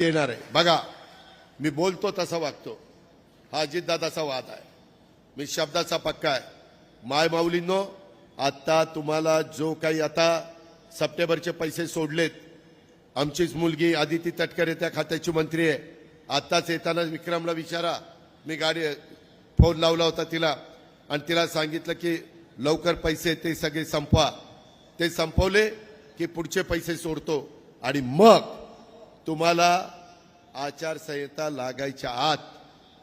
येणार आहे. बघा मी बोलतो तसा वागतो. हा अजितदादाचा वाद आहे. मी शब्दाचा पक्का आहे. माय माऊलींनो आता तुम्हाला जो काही आता सप्टेंबरचे पैसे सोडलेत आमचीच मुलगी आदिती तटकरे त्या खात्याची मंत्री आहे. आत्ताच येताना विक्रमला विचारा. मी गाडी फोन लावला होता तिला आणि तिला सांगितलं की लवकर पैसे ते सगळे संपवा. ते संपवले की पुढचे पैसे सोडतो. आणि मग तुम्हाला आचारसंहिता लागायच्या आत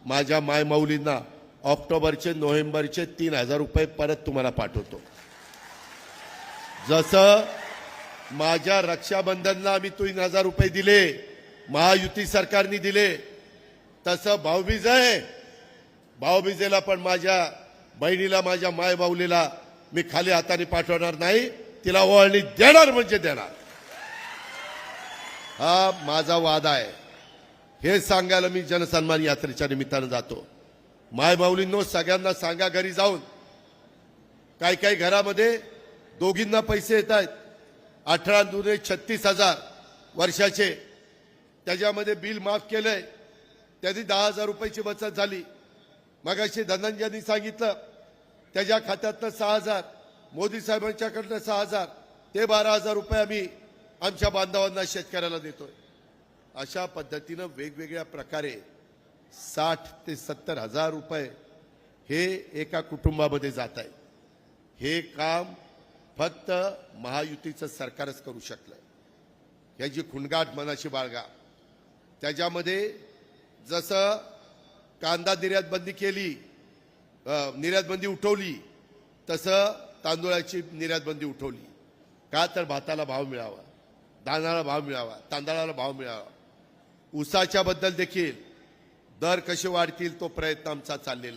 माझ्या मायमाऊलींना ऑक्टोबरचे नोव्हेंबरचे तीन हजार रुपये परत तुम्हाला पाठवतो. जसं माझ्या रक्षाबंधनला आम्ही तीन हजार रुपये दिले महायुती सरकारने दिले तसं भाऊबीज आहे भाऊबीजेला पण माझ्या बहिणीला माझ्या मायमाऊलीला मी खाली हाताने पाठवणार नाही तिला ओळणी देणार म्हणजे देणार. हा माझा वाद आहे. हे सांगायला मी जनसन्मान यात्रेच्या निमित्तानं जातो. मायमाऊलींनो सगळ्यांना सांगा घरी जाऊन. काही काही घरामध्ये दोघींना पैसे येत आहेत. अठरा दुने छत्तीस हजार वर्षाचे. त्याच्यामध्ये बिल माफ केलंय. त्याची दहा हजार रुपयाची बचत झाली. मगाशी धनंजयनी सांगितलं त्याच्या खात्यातनं सहा हजार मोदी साहेबांच्याकडनं सहा हजार ते बारा हजार रुपये आम्ही आमच्या बांधवांना शेतकऱ्याला देतोय. अशा पद्धतीनं वेगवेगळ्या प्रकारे साठ ते सत्तर हजार रुपये हे एका कुटुंबामध्ये जात आहे हे काम फक्त महायुतीचं सरकारच करू शकलं. याची खुणगाट मनाशी बाळगा. त्याच्यामध्ये जसं कांदा निर्यात बंदी केली निर्यातबंदी निर्यात बंदी उठवली तसं तांदूळाची निर्यात बंदी उठवली. का तर भाताला भाव मिळावा. धानाला भाव मिळावा तांदळाला भाव मिळावा. उसाच्याबद्दल देखील दर कसे वाढतील तो प्रयत्न आमचा चाललेला